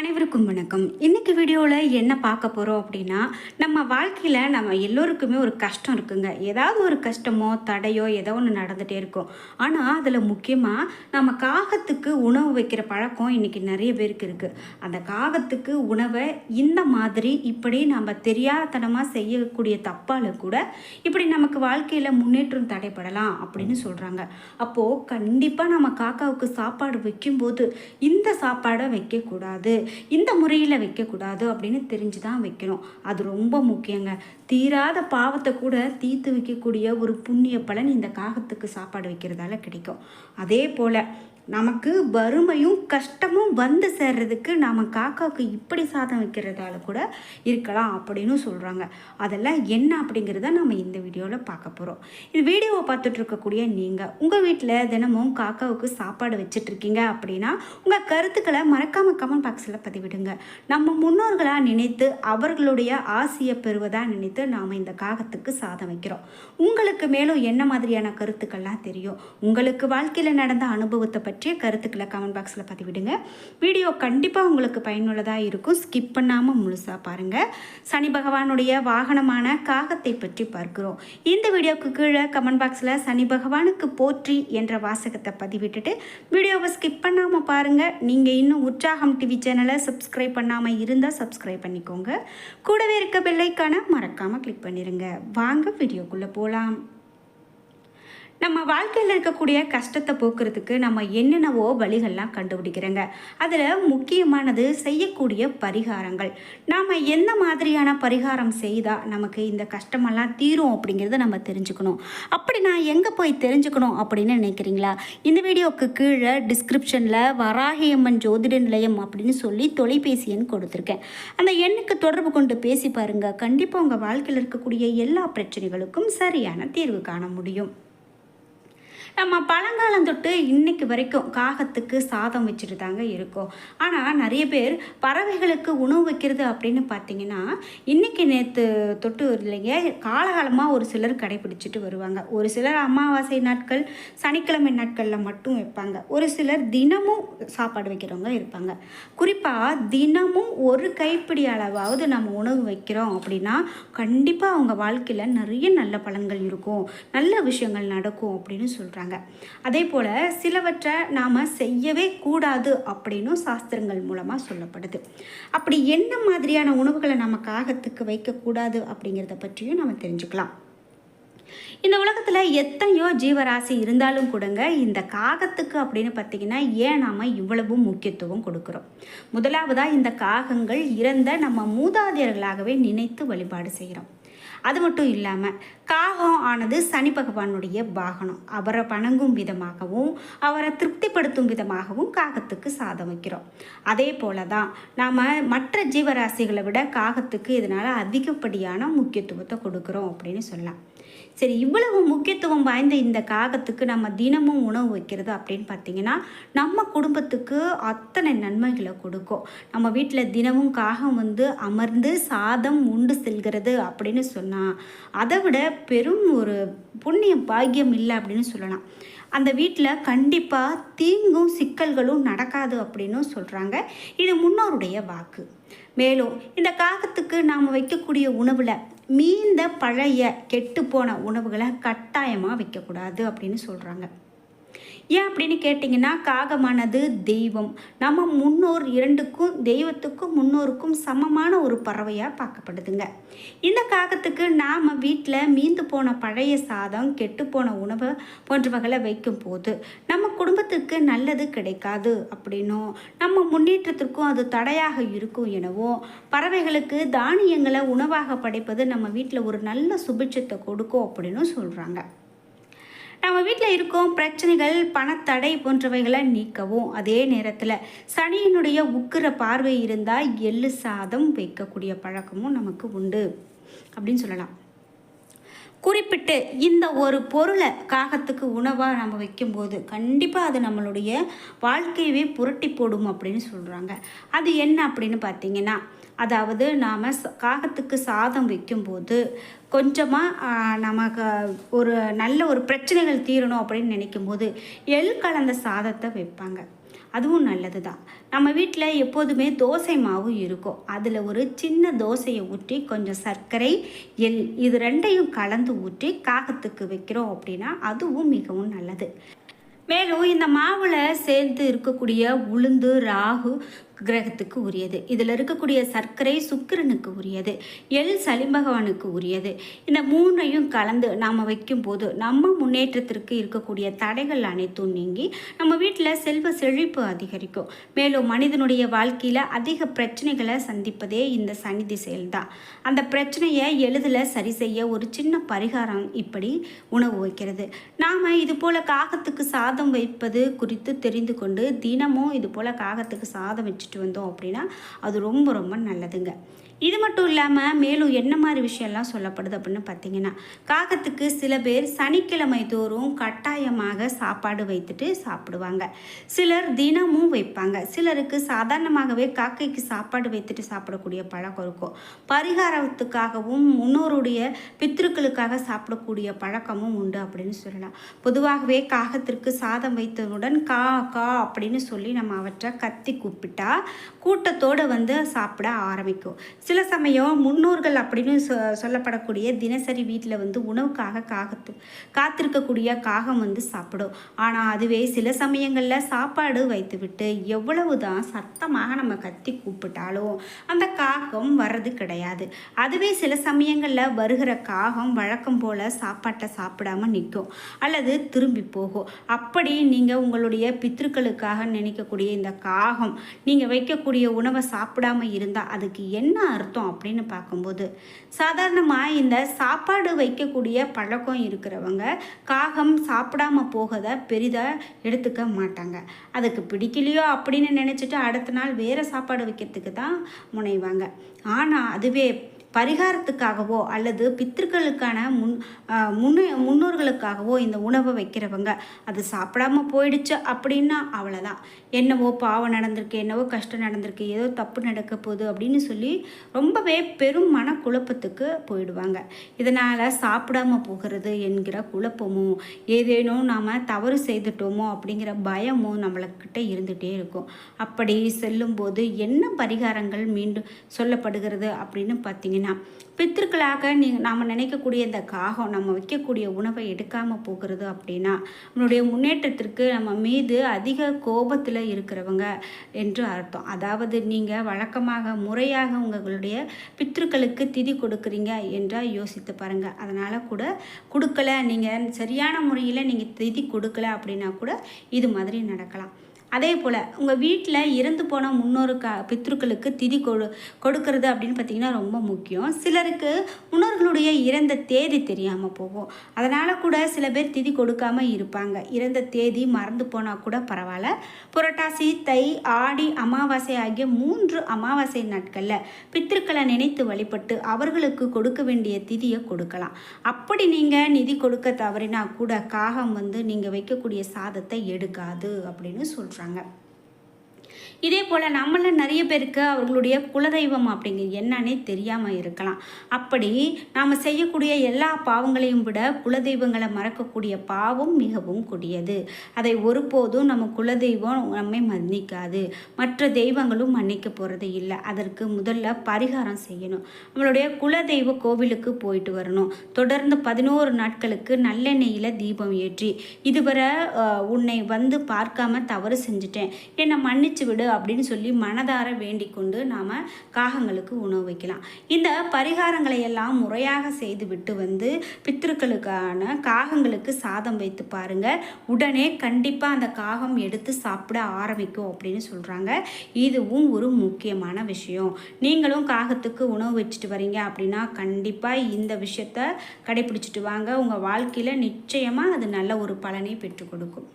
அனைவருக்கும் வணக்கம். இன்றைக்கி வீடியோவில் என்ன பார்க்க போகிறோம் அப்படின்னா நம்ம வாழ்க்கையில் நம்ம எல்லோருக்குமே ஒரு கஷ்டம் இருக்குங்க. ஏதாவது ஒரு கஷ்டமோ தடையோ ஏதோ ஒன்று நடந்துகிட்டே இருக்கும். ஆனால் அதில் முக்கியமாக நம்ம காகத்துக்கு உணவு வைக்கிற பழக்கம் இன்றைக்கி நிறைய பேருக்கு இருக்குது அந்த காகத்துக்கு உணவை இந்த மாதிரி இப்படி நம்ம தெரியாதனமாக செய்யக்கூடிய தப்பால் கூட இப்படி நமக்கு வாழ்க்கையில் முன்னேற்றம் தடைப்படலாம் அப்படின்னு சொல்கிறாங்க அப்போது கண்டிப்பாக நம்ம காக்காவுக்கு சாப்பாடு வைக்கும்போது இந்த சாப்பாடை வைக்கக்கூடாது. இந்த முறையில் வைக்கக்கூடாது அப்படின்னு தெரிஞ்சு தான் வைக்கணும். அது ரொம்ப முக்கியங்க. தீராத பாவத்தை கூட தீர்த்து வைக்கக்கூடிய ஒரு புண்ணிய பலன் இந்த காகத்துக்கு சாப்பாடு வைக்கிறதால கிடைக்கும். அதே போல் நமக்கு வறுமையும் கஷ்டமும் வந்து சேர்றதுக்கு நாம் காக்காவுக்கு இப்படி சாதம் வைக்கிறதால கூட இருக்கலாம் அப்படின்னு சொல்கிறாங்க அதெல்லாம் என்ன அப்படிங்கிறத நம்ம இந்த வீடியோவில் பார்க்க போகிறோம் இந்த வீடியோவை பார்த்துட்டு இருக்கக்கூடிய நீங்கள் உங்கள் வீட்டில் தினமும் காக்காவுக்கு சாப்பாடு வச்சிட்ருக்கீங்க இருக்கீங்க அப்படின்னா உங்கள் கருத்துக்களை மறக்காமல் கமெண்ட் பாக்ஸில் பதிவிடுங்க. நம்ம முன்னோர்களாக நினைத்து அவர்களுடைய ஆசையை பெறுவதாக நினைத்து நாம் இந்த காகத்துக்கு சாதம் வைக்கிறோம். உங்களுக்கு மேலும் என்ன மாதிரியான கருத்துக்கள்லாம் தெரியும்? உங்களுக்கு வாழ்க்கையில் நடந்த அனுபவத்தை பற்றி பற்றிய கருத்துக்களை கமெண்ட் பாக்ஸில் பதிவிடுங்க. வீடியோ கண்டிப்பாக உங்களுக்கு பயனுள்ளதாக இருக்கும். ஸ்கிப் பண்ணாமல் முழுசாக பாருங்கள் சனி பகவானுடைய வாகனமான காகத்தை பற்றி பார்க்குறோம். இந்த வீடியோவுக்கு கீழே கமெண்ட் பாக்ஸில் சனி பகவானுக்கு போற்றி என்ற வாசகத்தை பதிவிட்டுட்டு வீடியோவை ஸ்கிப் பண்ணாமல் பாருங்கள் நீங்கள் இன்னும் உற்சாகம் டிவி சேனலை சப்ஸ்கிரைப் பண்ணாமல் இருந்தால் சப்ஸ்கிரைப் பண்ணிக்கோங்க. கூடவே இருக்க பெல்லைக்கான மறக்காமல் கிளிக் பண்ணிடுங்க வாங்க வீடியோக்குள்ளே போகலாம் நம்ம வாழ்க்கையில் இருக்கக்கூடிய கஷ்டத்தை போக்குறதுக்கு நம்ம என்னென்னவோ வழிகள்லாம் கண்டுபிடிக்கிறோங்க. அதில் முக்கியமானது செய்யக்கூடிய பரிகாரங்கள். நாம் எந்த மாதிரியான பரிகாரம் செய்தால் நமக்கு இந்த கஷ்டமெல்லாம் தீரும் அப்படிங்கிறத நம்ம தெரிஞ்சுக்கணும். அப்படி நான் எங்கே போய் தெரிஞ்சுக்கணும் அப்படின்னு நினைக்கிறீங்களா? இந்த வீடியோவுக்கு கீழே டிஸ்கிரிப்ஷனில் வராகியம்மன் ஜோதிட நிலையம் அப்படின்னு சொல்லி தொலைபேசி எண் கொடுத்துருக்கேன். அந்த எண்ணுக்கு தொடர்பு கொண்டு பேசி பாருங்கள் கண்டிப்பாக உங்கள் வாழ்க்கையில் இருக்கக்கூடிய எல்லா பிரச்சனைகளுக்கும் சரியான தீர்வு காண முடியும். நம்ம பழங்காலம் தொட்டு இன்னைக்கு வரைக்கும் காகத்துக்கு சாதம் வச்சுட்டு தாங்க இருக்கோம். ஆனால் நிறைய பேர் பறவைகளுக்கு உணவு வைக்கிறது அப்படின்னு பார்த்தீங்கன்னா இன்னைக்கு நேற்று தொட்டு இல்லைங்க காலகாலமாக ஒரு சிலர் கடைபிடிச்சிட்டு வருவாங்க. ஒரு சிலர் அமாவாசை நாட்கள் சனிக்கிழமை நாட்களில் மட்டும் வைப்பாங்க. ஒரு சிலர் தினமும் சாப்பாடு வைக்கிறவங்க இருப்பாங்க. குறிப்பாக தினமும் ஒரு கைப்பிடி அளவாவது நம்ம உணவு வைக்கிறோம் அப்படின்னா கண்டிப்பாக அவங்க வாழ்க்கையில் நிறைய நல்ல பலன்கள் இருக்கும். நல்ல விஷயங்கள் நடக்கும் அப்படின்னு சொல்கிறாங்க அதே போல் சிலவற்றை நாம் செய்யவே கூடாது அப்படின்னும் சாஸ்திரங்கள் மூலமாக சொல்லப்படுது. அப்படி என்ன மாதிரியான உணவுகளை நம்ம காகத்துக்கு வைக்கக்கூடாது அப்படிங்கிறத பற்றியும் நம்ம தெரிஞ்சுக்கலாம். இந்த உலகத்தில் எத்தனையோ ஜீவராசி இருந்தாலும் கூடங்க இந்த காகத்துக்கு அப்படின்னு பார்த்தீங்கன்னா ஏன் நாம் இவ்வளவு முக்கியத்துவம் கொடுக்குறோம்? முதலாவதாக இந்த காகங்கள் இறந்த நம்ம மூதாதையர்களாகவே நினைத்து வழிபாடு செய்கிறோம் அது மட்டும் இல்லாமல் காகம் ஆனது சனி பகவானுடைய வாகனம். அவரை வணங்கும் விதமாகவும் அவரை திருப்திப்படுத்தும் விதமாகவும் காகத்துக்கு சாதம் வைக்கிறோம். அதே போல தான் நாம் மற்ற ஜீவராசிகளை விட காகத்துக்கு இதனால் அதிகப்படியான முக்கியத்துவத்தை கொடுக்குறோம் அப்படின்னு சொல்லலாம். சரி இவ்வளவு முக்கியத்துவம் வாய்ந்த இந்த காகத்துக்கு நம்ம தினமும் உணவு வைக்கிறது அப்படின்னு பார்த்தீங்கன்னா நம்ம குடும்பத்துக்கு அத்தனை நன்மைகளை கொடுக்கும். நம்ம வீட்டில் தினமும் காகம் வந்து அமர்ந்து சாதம் உண்டு செல்கிறது அப்படின்னு சொன்னால் அதை விட பெரும் ஒரு புண்ணிய பாக்கியம் இல்லை அப்படின்னு சொல்லலாம். அந்த வீட்டில் கண்டிப்பாக தீங்கும் சிக்கல்களும் நடக்காது அப்படின்னு சொல்கிறாங்க. இது முன்னோருடைய வாக்கு. மேலும் இந்த காகத்துக்கு நாம் வைக்கக்கூடிய உணவில் மீந்த பழைய கெட்டுப்போன உணவுகளை கட்டாயமாக வைக்கக்கூடாது அப்படின்னு சொல்கிறாங்க ஏன் அப்படின்னு கேட்டிங்கன்னா காகமானது தெய்வம். நம்ம முன்னோர் இரண்டுக்கும் தெய்வத்துக்கும் முன்னோருக்கும் சமமான ஒரு பறவையாக பார்க்கப்படுதுங்க. இந்த காகத்துக்கு நான் வீட்டில் மீந்து போன பழைய சாதம் கெட்டுப்போன உணவு போன்றவைகளை வைக்கும் போது நம்ம குடும்பத்துக்கு நல்லது கிடைக்காது அப்படின்னும். நம்ம முன்னேற்றத்திற்கும் அது தடையாக இருக்கும் எனவும் பறவைகளுக்கு தானியங்களை உணவாக படைப்பது நம்ம வீட்டில் ஒரு நல்ல சுபிட்சத்தை கொடுக்கும் அப்படின்னு சொல்கிறாங்க நம்ம வீட்டில் இருக்கும் பிரச்சனைகள் பணத்தடை போன்றவைகளை நீக்கவும் அதே நேரத்தில் சனியினுடைய உக்கிர பார்வை இருந்தால் எள்ளு சாதம் வைக்கக்கூடிய பழக்கமும் நமக்கு உண்டு. அப்படின்னு சொல்லலாம். குறிப்பிட்டு இந்த ஒரு பொருளை காகத்துக்கு உணவாக நம்ம வைக்கும்போது கண்டிப்பாக அது நம்மளுடைய வாழ்க்கையவே புரட்டி போடும் அப்படின்னு சொல்கிறாங்க அது என்ன அப்படின்னு பார்த்தீங்கன்னா அதாவது நாம் காகத்துக்கு சாதம் வைக்கும்போது கொஞ்சமாக நமக்கு ஒரு நல்ல ஒரு பிரச்சனைகள் தீரணும் அப்படின்னு நினைக்கும் போது எள் கலந்த சாதத்தை வைப்பாங்க. அதுவும் நல்லது தான் நம்ம வீட்டில் எப்போதுமே தோசை மாவு இருக்கும். அதில் ஒரு சின்ன தோசையை ஊற்றி கொஞ்சம் சர்க்கரை எல் இது ரெண்டையும் கலந்து ஊற்றி காகத்துக்கு வைக்கிறோம் அப்படின்னா அதுவும் மிகவும் நல்லது. மேலும் இந்த மாவில் சேர்ந்து இருக்கக்கூடிய உளுந்து ராகு கிரகத்துக்கு உரியது. இதில் இருக்கக்கூடிய சர்க்கரை சுக்கிரனுக்கு உரியது. எள் சளிபகவானுக்கு உரியது. இந்த மூணையும் கலந்து நாம் வைக்கும்போது நம்ம முன்னேற்றத்திற்கு இருக்கக்கூடிய தடைகள் அனைத்தும் நீங்கி நம்ம வீட்டில் செல்வ செழிப்பு அதிகரிக்கும். மேலும் மனிதனுடைய வாழ்க்கையில் அதிக பிரச்சனைகளை சந்திப்பதே இந்த சனி திசையில் தான் அந்த பிரச்சனையை எளிதில் சரி செய்ய ஒரு சின்ன பரிகாரம் இப்படி உணவு வைக்கிறது. நாம் இது போல் காகத்துக்கு சாதம் வைப்பது குறித்து தெரிந்து கொண்டு தினமும் இது போல் காகத்துக்கு சாதம் வச்சு வச்சுட்டு வந்தோம் அப்படின்னா அது ரொம்ப ரொம்ப நல்லதுங்க. இது மட்டும் இல்லாமல் மேலும் என்ன மாதிரி விஷயம்லாம் சொல்லப்படுது அப்படின்னு பார்த்தீங்கன்னா காகத்துக்கு சில பேர் சனிக்கிழமை தோறும் கட்டாயமாக சாப்பாடு வைத்துட்டு சாப்பிடுவாங்க. சிலர் தினமும் வைப்பாங்க. சிலருக்கு சாதாரணமாகவே காக்கைக்கு சாப்பாடு வைத்துட்டு சாப்பிடக்கூடிய பழக்கம் இருக்கும். பரிகாரத்துக்காகவும் முன்னோருடைய பித்திருக்களுக்காக சாப்பிடக்கூடிய பழக்கமும் உண்டு அப்படின்னு சொல்லலாம். பொதுவாகவே காகத்திற்கு சாதம் வைத்தவுடன் கா கா அப்படின்னு சொல்லி நம்ம அவற்றை கத்தி கூப்பிட்டா கூட்டத்தோடு வந்து சாப்பிட ஆரம்பிக்கும். சில சமயம் முன்னோர்கள் அப்படின்னு சொ சொல்லப்படக்கூடிய தினசரி வீட்டில் வந்து உணவுக்காக காகத்து காத்திருக்கக்கூடிய காகம் வந்து சாப்பிடும். ஆனால் அதுவே சில சமயங்களில் சாப்பாடு வைத்துவிட்டு எவ்வளவு தான் சத்தமாக நம்ம கத்தி கூப்பிட்டாலும் அந்த காகம் வர்றது கிடையாது. அதுவே சில சமயங்களில் வருகிற காகம் வழக்கம் போல் சாப்பாட்டை சாப்பிடாம நிற்கும். அல்லது திரும்பி போகும். அப்படி நீங்கள் உங்களுடைய பித்திருக்களுக்காக நினைக்கக்கூடிய இந்த காகம் நீங்கள் வைக்கக்கூடிய உணவை சாப்பிடாம இருந்தால் அதுக்கு என்ன அர்த்தம் அப்படின்னு பார்க்கும்போது சாதாரணமாக இந்த சாப்பாடு வைக்கக்கூடிய பழக்கம் இருக்கிறவங்க காகம் சாப்பிடாம போகதை பெரிதாக எடுத்துக்க மாட்டாங்க. அதுக்கு பிடிக்கலையோ அப்படின்னு நினச்சிட்டு அடுத்த நாள் வேறு சாப்பாடு வைக்கிறதுக்கு தான் முனைவாங்க. ஆனால் அதுவே பரிகாரத்துக்காகவோ அல்லது பித்திருக்களுக்கான முன் முன்னே முன்னோர்களுக்காகவோ இந்த உணவை வைக்கிறவங்க. அது சாப்பிடாம போயிடுச்சு அப்படின்னா அவ்வளோதான் என்னவோ பாவம் நடந்திருக்கு என்னவோ கஷ்டம் நடந்திருக்கு ஏதோ தப்பு நடக்க போகுது அப்படின்னு சொல்லி ரொம்பவே பெரும் மன குழப்பத்துக்கு போயிடுவாங்க. இதனால் சாப்பிடாம போகிறது என்கிற குழப்பமும் ஏதேனும் நாம் தவறு செய்துட்டோமோ அப்படிங்கிற பயமும் நம்மளக்கிட்ட இருந்துகிட்டே இருக்கும். அப்படி செல்லும்போது என்ன பரிகாரங்கள் மீண்டும் சொல்லப்படுகிறது அப்படின்னு பார்த்தீங்கன்னா அப்படின்னா பித்திருக்களாக நீ நாம் நினைக்கக்கூடிய இந்த காகம் நம்ம வைக்கக்கூடிய உணவை எடுக்காமல் போகிறது அப்படின்னா நம்மளுடைய முன்னேற்றத்திற்கு நம்ம மீது அதிக கோபத்தில் இருக்கிறவங்க என்று அர்த்தம். அதாவது நீங்கள் வழக்கமாக முறையாக உங்களுடைய பித்திருக்களுக்கு திதி கொடுக்குறீங்க என்றால் யோசித்து பாருங்கள் அதனால் கூட கொடுக்கல நீங்கள் சரியான முறையில் நீங்கள் திதி கொடுக்கல அப்படின்னா கூட இது மாதிரி நடக்கலாம். அதே போல் உங்கள் வீட்டில் இறந்து போன முன்னோருக்கா பித்ருக்களுக்கு திதி கொடு கொடுக்கறது அப்படின்னு பார்த்திங்கன்னா ரொம்ப முக்கியம். சிலருக்கு முன்னோர்களுடைய இறந்த தேதி தெரியாமல் போகும். அதனால் கூட சில பேர் திதி கொடுக்காம இருப்பாங்க. இறந்த தேதி மறந்து போனால் கூட பரவாயில்ல. புரட்டாசி தை ஆடி அமாவாசை ஆகிய மூன்று அமாவாசை நாட்களில் பித்திருக்களை நினைத்து வழிபட்டு அவர்களுக்கு கொடுக்க வேண்டிய திதியை கொடுக்கலாம். அப்படி நீங்கள் நிதி கொடுக்க தவறினா கூட காகம் வந்து நீங்கள் வைக்கக்கூடிய சாதத்தை எடுக்காது அப்படின்னு சொல்கிறோம் பேசுகிறாங்க இதே போல் நம்மள நிறைய பேருக்கு அவர்களுடைய குலதெய்வம் அப்படிங்கிறது என்னன்னே தெரியாமல் இருக்கலாம். அப்படி நாம் செய்யக்கூடிய எல்லா பாவங்களையும் விட குலதெய்வங்களை மறக்கக்கூடிய பாவம் மிகவும் கொடியது. அதை ஒருபோதும் நம்ம குலதெய்வம் நம்மை மன்னிக்காது. மற்ற தெய்வங்களும் மன்னிக்க போகிறது இல்லை. அதற்கு முதல்ல பரிகாரம் செய்யணும். நம்மளுடைய குலதெய்வ கோவிலுக்கு போயிட்டு வரணும். தொடர்ந்து பதினோரு நாட்களுக்கு நல்லெண்ணெயில் தீபம் ஏற்றி இதுவரை உன்னை வந்து பார்க்காம தவறு செஞ்சுட்டேன். என்னை மன்னிச்சு விடு அப்படின்னு சொல்லி மனதார வேண்டிக்கொண்டு நாம் காகங்களுக்கு உணவு வைக்கலாம். இந்த பரிகாரங்களை எல்லாம் முறையாக செய்துவிட்டு வந்து பித்திருக்களுக்கான காகங்களுக்கு சாதம் வைத்து பாருங்கள் உடனே கண்டிப்பாக அந்த காகம் எடுத்து சாப்பிட ஆரம்பிக்கும் அப்படின்னு சொல்கிறாங்க இதுவும் ஒரு முக்கியமான விஷயம். நீங்களும் காகத்துக்கு உணவு வச்சுட்டு வரீங்க அப்படின்னா கண்டிப்பாக இந்த விஷயத்த கடைபிடிச்சிட்டு வாங்க. உங்கள் வாழ்க்கையில் நிச்சயமாக அது நல்ல ஒரு பலனை பெற்றுக் கொடுக்கும்.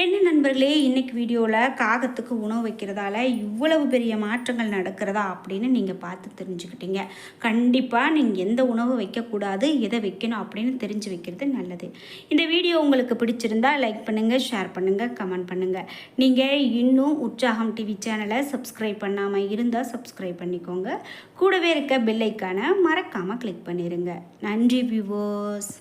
என்ன நண்பர்களே இன்றைக்கி வீடியோவில் காகத்துக்கு உணவு வைக்கிறதால இவ்வளவு பெரிய மாற்றங்கள் நடக்கிறதா அப்படின்னு நீங்கள் பார்த்து தெரிஞ்சுக்கிட்டீங்க. கண்டிப்பாக நீங்கள் எந்த உணவு வைக்கக்கூடாது எதை வைக்கணும் அப்படின்னு தெரிஞ்சு வைக்கிறது நல்லது. இந்த வீடியோ உங்களுக்கு பிடிச்சிருந்தா லைக் பண்ணுங்கள் ஷேர் பண்ணுங்கள் கமெண்ட் பண்ணுங்கள் நீங்கள் இன்னும் உற்சாகம் டிவி சேனலை சப்ஸ்கிரைப் பண்ணாமல் இருந்தால் சப்ஸ்கிரைப் பண்ணிக்கோங்க. கூடவே இருக்க பெல்லைக்கான மறக்காமல் கிளிக் பண்ணிடுங்க நன்றி வியூவர்ஸ்